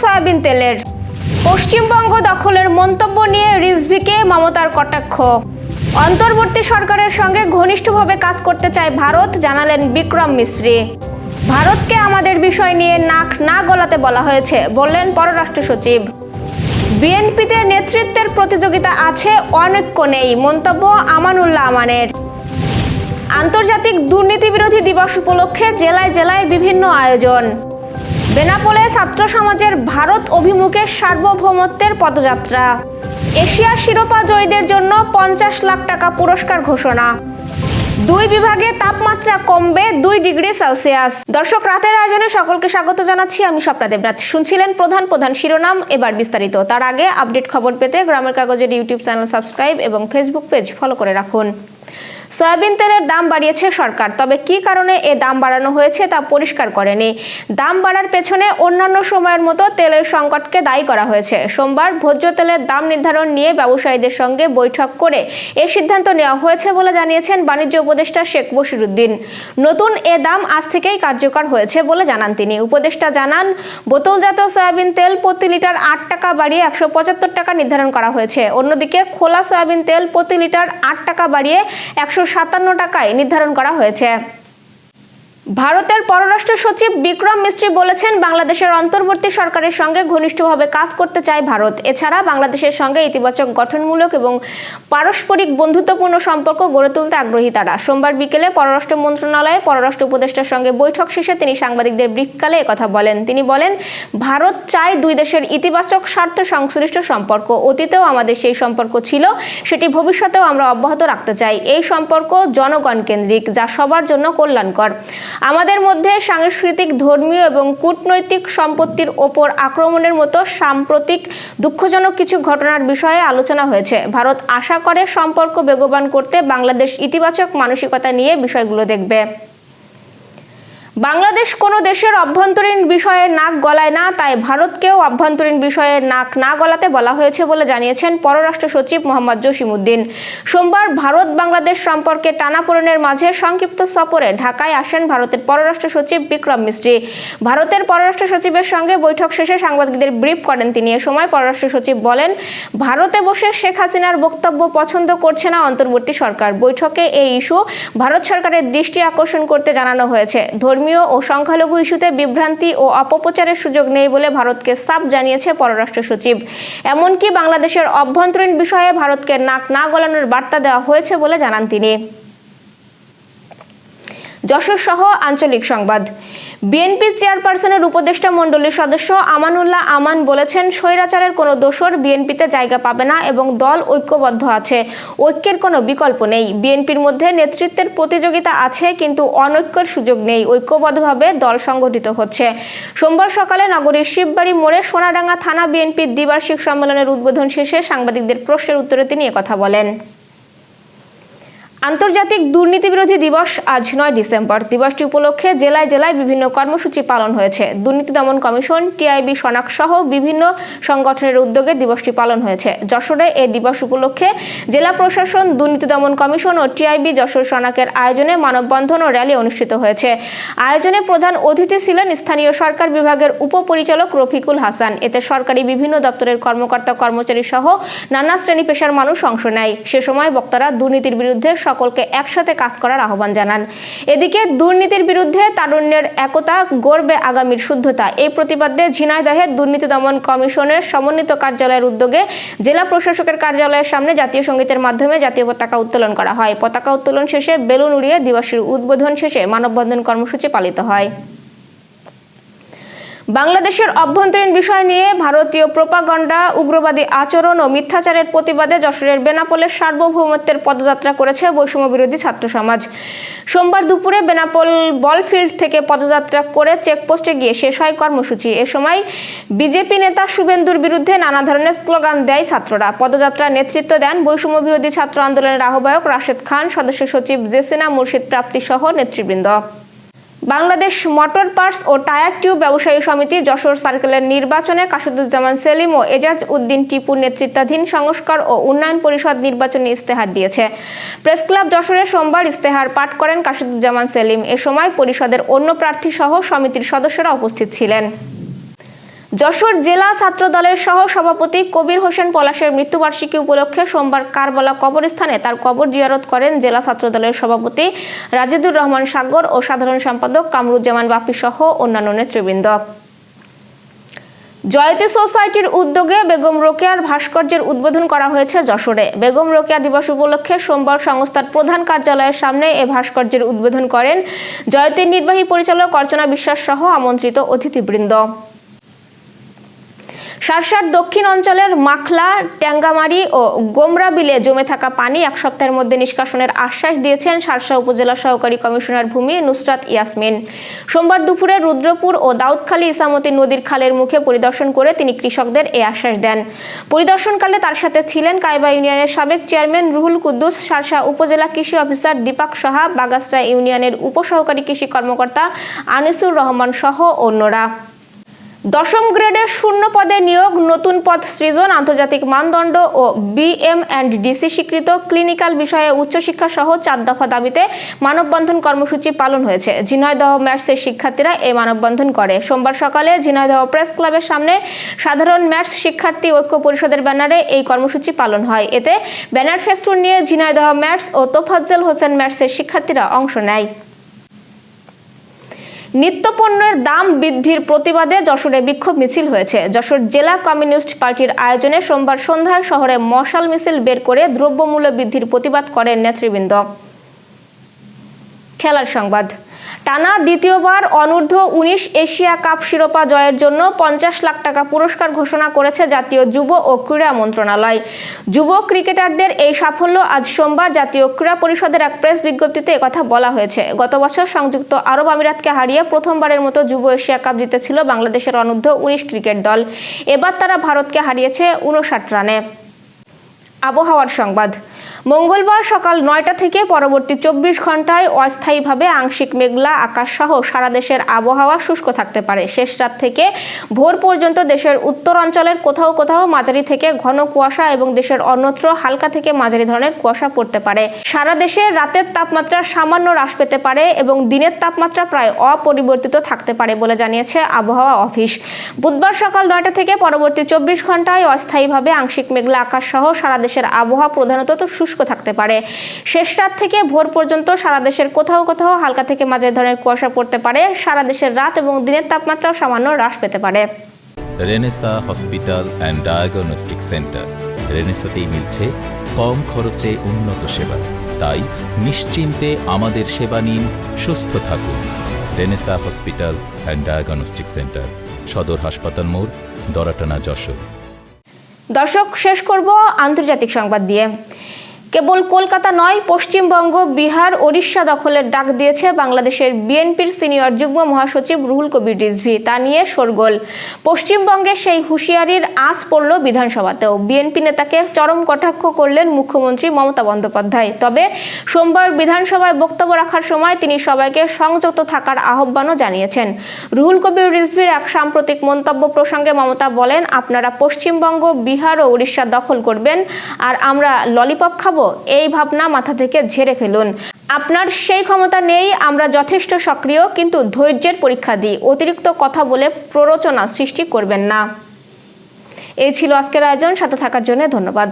Soybean তেলের। পশ্চিমবঙ্গ দখলের মন্তব্য নিয়ে রিজভিকে মমতার কটাক্ষ। অন্তর্বর্তী সরকারের সঙ্গে ঘনিষ্ঠভাবে কাজ করতে চায় ভারত, জানালেন বিক্রম মিশ্রি। ভারতকে আমাদের বিষয় নিয়ে নাক না গলাতে বলা হয়েছে, বললেন পররাষ্ট্র সচিব। বিএনপিতে নেতৃত্বের প্রতিযোগিতা আছে, অনৈক্য নেই, মন্তব্য আমানুল্লাহ আমানের। আন্তর্জাতিক দুর্নীতি বিরোধী দিবস উপলক্ষে জেলায় জেলায় বিভিন্ন আয়োজন। বেনাপোলে ছাত্র সমাজের ভারত অভিমুখে সার্বভৌমত্বের পদযাত্রা। এশিয়া শিরোপা জয়ীদের জন্য পঞ্চাশ লাখ টাকা পুরস্কার ঘোষণা। দুই বিভাগে তাপমাত্রা কমবে দুই ডিগ্রি সেলসিয়াস। দর্শক, রাতের আয়োজনে সকলকে স্বাগত জানাচ্ছি। আমি স্বপ্না দেবনাথ। শুনছিলেন প্রধান প্রধান শিরোনাম, এবার বিস্তারিত। তার আগে আপডেট খবর পেতে গ্রামের কাগজের ইউটিউব চ্যানেল সাবস্ক্রাইব এবং ফেসবুক পেজ ফলো করে রাখুন। সয়াবিন তেলের দাম বাড়িয়েছে সরকার। তবে কি কারণে এ দাম বাড়ানো হয়েছে তা পরিষ্কার করেনি। দাম বাড়ার পেছনে অন্যান্য সময়ের মতো তেলের সংকটকে দায়ী করা হয়েছে। সোমবার ভোজ্য তেলের দাম নির্ধারণ নিয়ে ব্যবসায়ীদের সঙ্গে বৈঠক করে এ সিদ্ধান্ত নেওয়া হয়েছে বলে জানিয়েছেন বাণিজ্য উপদেষ্টা শেখ বশিরুদ্দিন নতুন এ দাম আজ থেকেই কার্যকর হয়েছে বলে জানান তিনি। উপদেষ্টা জানান, বোতলজাত সয়াবিন তেল প্রতি লিটার আট টাকা বাড়িয়ে একশো পঁচাত্তর টাকা নির্ধারণ করা হয়েছে। অন্যদিকে খোলা সয়াবিন তেল প্রতি লিটার আট টাকা বাড়িয়ে একশো সাতান্ন টাকায় নির্ধারণ করা হয়েছে। ভারতের পররাষ্ট্র সচিব বিক্রম মিস্ত্রি বলেছেন, বাংলাদেশের অন্তর্বর্তী সরকারের সঙ্গে ঘনিষ্ঠভাবে কাজ করতে চায় ভারত। এছাড়া বাংলাদেশের সঙ্গে ইতিবাচক গঠনমূলক এবং পারস্পরিক বন্ধুত্বপূর্ণ সম্পর্ক গড়ে তুলতে আগ্রহী তারা। সোমবার বিকেলে পররাষ্ট্র মন্ত্রণালয়ে পররাষ্ট্র উপদেষ্টার সঙ্গে বৈঠক শেষে তিনি সাংবাদিকদের ব্রিফকালে কথা বলেন। তিনি বলেন, ভারত চায় দুই দেশের ইতিবাচক স্বার্থ সংশ্লিষ্ট সম্পর্ক। অতীতেও আমাদের সেই সম্পর্ক ছিল, সেটি ভবিষ্যতেও আমরা অব্যাহত রাখতে চাই। এই সম্পর্ক জনগণ কেন্দ্রিক, যা সবার জন্য কল্যাণকর। আমাদের মধ্যে সাংস্কৃতিক, ধর্মীয় এবং কূটনৈতিক সম্পত্তির ওপর আক্রমণের মতো সাম্প্রতিক দুঃখজনক কিছু ঘটনার বিষয়ে আলোচনা হয়েছে। ভারত আশা করে সম্পর্ক বেগবান করতে বাংলাদেশ ইতিবাচক মানসিকতা নিয়ে বিষয়গুলো দেখবে। বাংলাদেশ কোনো দেশের অভ্যন্তরীণ বিষয়ে নাক গলায় না, তাই ভারতকেও অভ্যন্তরীণ বিষয়ে নাক না গলাতে বলা হয়েছে বলে জানিয়েছেন পররাষ্ট্র সচিব মোহাম্মদ জসিমউদ্দিন। সোমবার ভারত বাংলাদেশ সম্পর্কে টানাপোড়েনের মাঝে সংক্ষিপ্ত সফরে ঢাকায় আসেন ভারতের পররাষ্ট্র সচিব বিক্রম মিস্ত্রি। ভারতের পররাষ্ট্র সচিবের সঙ্গে বৈঠক শেষে সাংবাদিকদের ব্রিফ করেন তিনি। এ সময় পররাষ্ট্র সচিব বলেন, ভারতে বসে শেখ হাসিনার বক্তব্য পছন্দ করছে না অন্তর্বর্তী সরকার। বৈঠকে এই ইস্যু ভারত সরকারের দৃষ্টি আকর্ষণ করতে জানানো হয়েছে। ধর্মীয় ও সংখ্যালঘু ইস্যুতে বিভ্রান্তি ও অপপ্রচারের সুযোগ নেই বলে ভারতকে সাফ জানিয়েছে পররাষ্ট্র সচিব। এমনকি বাংলাদেশের অভ্যন্তরীণ বিষয়ে ভারতকে নাক না গলানোর বার্তা দেওয়া হয়েছে বলে জানান তিনি। যশোর সহ আঞ্চলিক সংবাদ। বিএনপি চেয়ারপারসনের উপদেষ্টা মণ্ডলীর সদস্য আমানুল্লাহ আমান বলেছেন, স্বৈরাচারের কোনো দোষর বিএনপিতে জায়গা পাবে না এবং দল ঐক্যবদ্ধ আছে। ঐক্যের কোনো বিকল্প নেই। বিএনপির মধ্যে নেতৃত্বের প্রতিযোগিতা আছে, কিন্তু অনৈক্যের সুযোগ নেই। ঐক্যবদ্ধভাবে দল সংগঠিত হচ্ছে। সোমবার সকালে নগরীর শিববাড়ি মোড়ে সোনাডাঙ্গা থানা বিএনপির দ্বিবার্ষিক সম্মেলনের উদ্বোধন শেষে সাংবাদিকদের প্রশ্নের উত্তরে তিনি একথা বলেন। আন্তর্জাতিক দুর্নীতি বিরোধী দিবস আজ নয় ডিসেম্বর। দিবসটি উপলক্ষে জেলায় জেলায় বিভিন্ন কর্মসূচি পালন হয়েছে। দুর্নীতি দমন কমিশন, টিআইবি, সনাক সহ বিভিন্ন সংগঠনের উদ্যোগে দিবসটি পালন হয়েছে। যশোরে এই দিবস উপলক্ষে জেলা প্রশাসন, দুর্নীতি দমন কমিশন ও টিআইবি যশোর সনাকের আয়োজনে মানববন্ধন ও র্যালি অনুষ্ঠিত হয়েছে। আয়োজনে প্রধান অতিথি ছিলেন স্থানীয় সরকার বিভাগের উপপরিচালক রফিকুল হাসান। এতে সরকারি বিভিন্ন দপ্তরের কর্মকর্তা কর্মচারী সহ নানা শ্রেণি পেশার মানুষ অংশ নেয়। সে সময় বক্তারা দুর্নীতির বিরুদ্ধে সকলকে একসাথে কাজ করার আহ্বান জানান। এদিকে দুর্নীতির বিরুদ্ধে তারুণ্যের একতা, গর্বে আগামীর শুদ্ধতা এই প্রতিবাদে ঝিনাইদহে দুর্নীতি দমন কমিশনের সমন্বিত কার্যালয়ের উদ্যোগে জেলা প্রশাসকের কার্যালয়ের সামনে জাতীয় সঙ্গীতের মাধ্যমে জাতীয় পতাকা উত্তোলন করা হয়। পতাকা উত্তোলন শেষে বেলুন উড়িয়ে দিবসের উদ্বোধন শেষে মানববন্ধন কর্মসূচি পালিত হয়। বাংলাদেশের অভ্যন্তরীণ বিষয় নিয়ে ভারতীয় প্রোপাগন্ডা, উগ্রবাদী আচরণ ও মিথ্যাচারের প্রতিবাদে যশোরের বেনাপোলের সার্বভৌমত্বের পদযাত্রা করেছে বৈষম্য বিরোধী ছাত্র সমাজ সোমবার দুপুরে বেনাপোল বলফিল্ড থেকে পদযাত্রা করে চেকপোস্টে গিয়ে শেষ হয় কর্মসূচি। এ সময় বিজেপি নেতা শুভেন্দুর বিরুদ্ধে নানা ধরনের স্লোগান দেয় ছাত্ররা। পদযাত্রার নেতৃত্ব দেন বৈষম্য বিরোধী ছাত্র আন্দোলনের আহ্বায়ক রাশেদ খান, সদস্য সচিব জেসিনা মুর্শিদ প্রাপ্তি সহ নেতৃবৃন্দ। বাংলাদেশ মোটর পার্টস ও টায়ার টিউব ব্যবসায়ী সমিতি যশোর সার্কেলের নির্বাচনে কাসুদুজ্জামান সেলিম ও এজাজ উদ্দিন টিপুর নেতৃত্বাধীন সংস্কার ও উন্নয়ন পরিষদ নির্বাচনে ইস্তেহার দিয়েছে। প্রেস ক্লাব যশোরে সোমবার ইস্তেহার পাঠ করেন কাসুদুজ্জামান সেলিম। এ সময় পরিষদের অন্য প্রার্থী সহ সমিতির সদস্যরা উপস্থিত ছিলেন। যশোর জেলা ছাত্র দলের সহ সভাপতি কবির হোসেন পলাশের মৃত্যুবার্ষিকী উপলক্ষে সোমবার কারবালা কবরস্থানে তার কবর জিয়ারত করেন জেলা ছাত্র দলের সভাপতি রাজিদুর রহমান সাগর ও সাধারণ সম্পাদক কামরুজ্জামান বাপি সহ অন্যান্য নেতৃবৃন্দ। জয়তী সোসাইটির উদ্যোগে বেগম রোকেয়ার ভাস্কর্যের উদ্বোধন করা হয়েছে যশোরে। বেগম রোকেয়া দিবস উপলক্ষে সোমবার সংস্থার প্রধান কার্যালয়ের সামনে এ ভাস্কর্যের উদ্বোধন করেন জয়তীর নির্বাহী পরিচালক অর্চনা বিশ্বাস সহ আমন্ত্রিত অতিথিবৃন্দ। সারসার দক্ষিণ অঞ্চলের মাখলা, ট্যাঙ্গামারি ও গোমরা বিলে জমে থাকা পানি এক সপ্তাহের মধ্যে নিষ্কাশনের আশ্বাস দিয়েছেন সারসা উপজেলা সহকারী কমিশনার ভূমি নুসরাত ইয়াসমিন। সোমবার দুপুরে রুদ্রপুর ও দাউদখালী ইসামতি নদীর খালের মুখে পরিদর্শন করে তিনি কৃষকদের এই আশ্বাস দেন। পরিদর্শনকালে তার সাথে ছিলেন কাইবা ইউনিয়নের সাবেক চেয়ারম্যান রুহুল কুদ্দুস, সারসা উপজেলা কৃষি অফিসার দীপাক সাহা বাগাসরা ইউনিয়নের উপসহকারী কৃষি কর্মকর্তা আনিসুর রহমান সহ অন্যরা। দশম গ্রেডের শূন্য পদে নিয়োগ, নতুন পদ সৃজন, আন্তর্জাতিক মানদণ্ড ও বিএম অ্যান্ড ডিসি স্বীকৃত ক্লিনিক্যাল বিষয়ে উচ্চশিক্ষা সহ চার দফা দাবিতে মানববন্ধন কর্মসূচি পালন হয়েছে। ঝিনাইদহ ম্যাটসের শিক্ষার্থীরা এই মানববন্ধন করে। সোমবার সকালে ঝিনাইদহ প্রেস ক্লাবের সামনে সাধারণ ম্যাটস শিক্ষার্থী ঐক্য পরিষদের ব্যানারে এই কর্মসূচি পালন হয়। এতে ব্যানার ফেস্টুন নিয়ে ঝিনাইদহ ম্যাটস ও তোফাজ্জল হোসেন ম্যাটসের শিক্ষার্থীরা অংশ নেয়। নিত্যপণ্যের দাম বৃদ্ধির প্রতিবাদে যশোরে বিক্ষোভ মিছিল হয়েছে। যশোর জেলা কমিউনিস্ট পার্টির আয়োজনে সোমবার সন্ধ্যায় শহরে মশাল মিছিল বের করে দ্রব্যমূল্য বৃদ্ধির প্রতিবাদ করেন নেতৃবৃন্দ। খেলার সংবাদ। টানা দ্বিতীয়বার অনূর্ধ্ব উনিশ এশিয়া কাপ শিরোপা জয়ের জন্য পঞ্চাশ লাখ টাকা পুরস্কার ঘোষণা করেছে জাতীয় যুব ও ক্রীড়া মন্ত্রণালয়। যুব ক্রিকেটারদের এই সাফল্য আজ সোমবার জাতীয় ক্রীড়া পরিষদের এক প্রেস বিজ্ঞপ্তিতে একথা বলা হয়েছে। গত বছর সংযুক্ত আরব আমিরাতকে হারিয়ে প্রথমবারের মতো যুব এশিয়া কাপ জিতেছিল বাংলাদেশের অনূর্ধ্ব উনিশ ক্রিকেট দল। এবার তারা ভারতকে হারিয়েছে উনষাট রানে। আবহাওয়ার সংবাদ। মঙ্গলবার সকাল নয়টা থেকে পরবর্তী চব্বিশ ঘন্টায় অস্থায়ীভাবে আংশিক মেঘলা আকাশ সহ সারা দেশের আবহাওয়া শুষ্ক থাকতে পারে। শেষ রাত থেকে ভোর পর্যন্ত দেশের উত্তর অঞ্চলের কোথাও কোথাও মাঝারি থেকে ঘন কুয়াশা এবং দেশের অন্যত্র হালকা থেকে মাঝারি ধরনের কুয়াশা পড়তে পারে। সারা দেশে রাতের তাপমাত্রা সামান্য হ্রাস পেতে পারে এবং দিনের তাপমাত্রা প্রায় অপরিবর্তিত থাকতে পারে বলে জানিয়েছে আবহাওয়া অফিস। বুধবার সকাল নয়টা থেকে পরবর্তী চব্বিশ ঘন্টায় অস্থায়ীভাবে আংশিক মেঘলা আকাশ সহ সারা দেশের আবহাওয়া প্রধানত তো শুষ্ক থাকতে পারে। শেষ রাত থেকে ভোর পর্যন্ত সারা দেশের কোথাও কোথাও হালকা থেকে মাঝে ধরনের কুয়াশা পড়তে পারে। সারা দেশের রাত এবং দিনের তাপমাত্রাও সামান্য হ্রাস পেতে পারে। Renaissance hospital and diagnostic centre. রেনেসাতেই মিলছে কম খরচে উন্নত সেবা। তাই নিশ্চিন্তে আমাদের সেবা নিন সুস্থ থাকুন। Renaissance hospital and diagnostic centre সদর হাসপাতাল মোড় দরাটানা যশোর। দর্শক শেষ করব আন্তর্জাতিক সংবাদ দিয়ে। কেবল কলকাতা নয়, পশ্চিমবঙ্গ, বিহার, ওড়িশা দখলের ডাক দিয়েছে বাংলাদেশের বিএনপির সিনিয়র যুগ্ম মহাসচিব রুহুল কবির রিজভি। তা নিয়ে শোরগোল। পশ্চিমবঙ্গে সেই হুঁশিয়ারির আঁচ পড়ল বিধানসভাতেও। বিএনপি নেতাকে চরম কটাক্ষ করলেন মুখ্যমন্ত্রী মমতা বন্দ্যোপাধ্যায়। তবে সোমবার বিধানসভায় বক্তব্য রাখার সময় তিনি সবাইকে সংযত থাকার আহ্বানও জানিয়েছেন। রুহুল কবির রিজভির এক সাম্প্রতিক মন্তব্য প্রসঙ্গে মমতা বলেন, আপনারা পশ্চিমবঙ্গ, বিহার ও উড়িষ্যা দখল করবেন, আর আমরা ললিপপ খাব। এই ভাবনা মাথা থেকে ঝেড়ে ফেলুন। আপনার সেই ক্ষমতা নেই, আমরা যথেষ্ট সক্রিয়, কিন্তু ধৈর্যের পরীক্ষা দিই। অতিরিক্ত কথা বলে প্ররোচনা সৃষ্টি করবেন না। এই ছিল আজকের আয়োজন। সাথে থাকার জন্য ধন্যবাদ।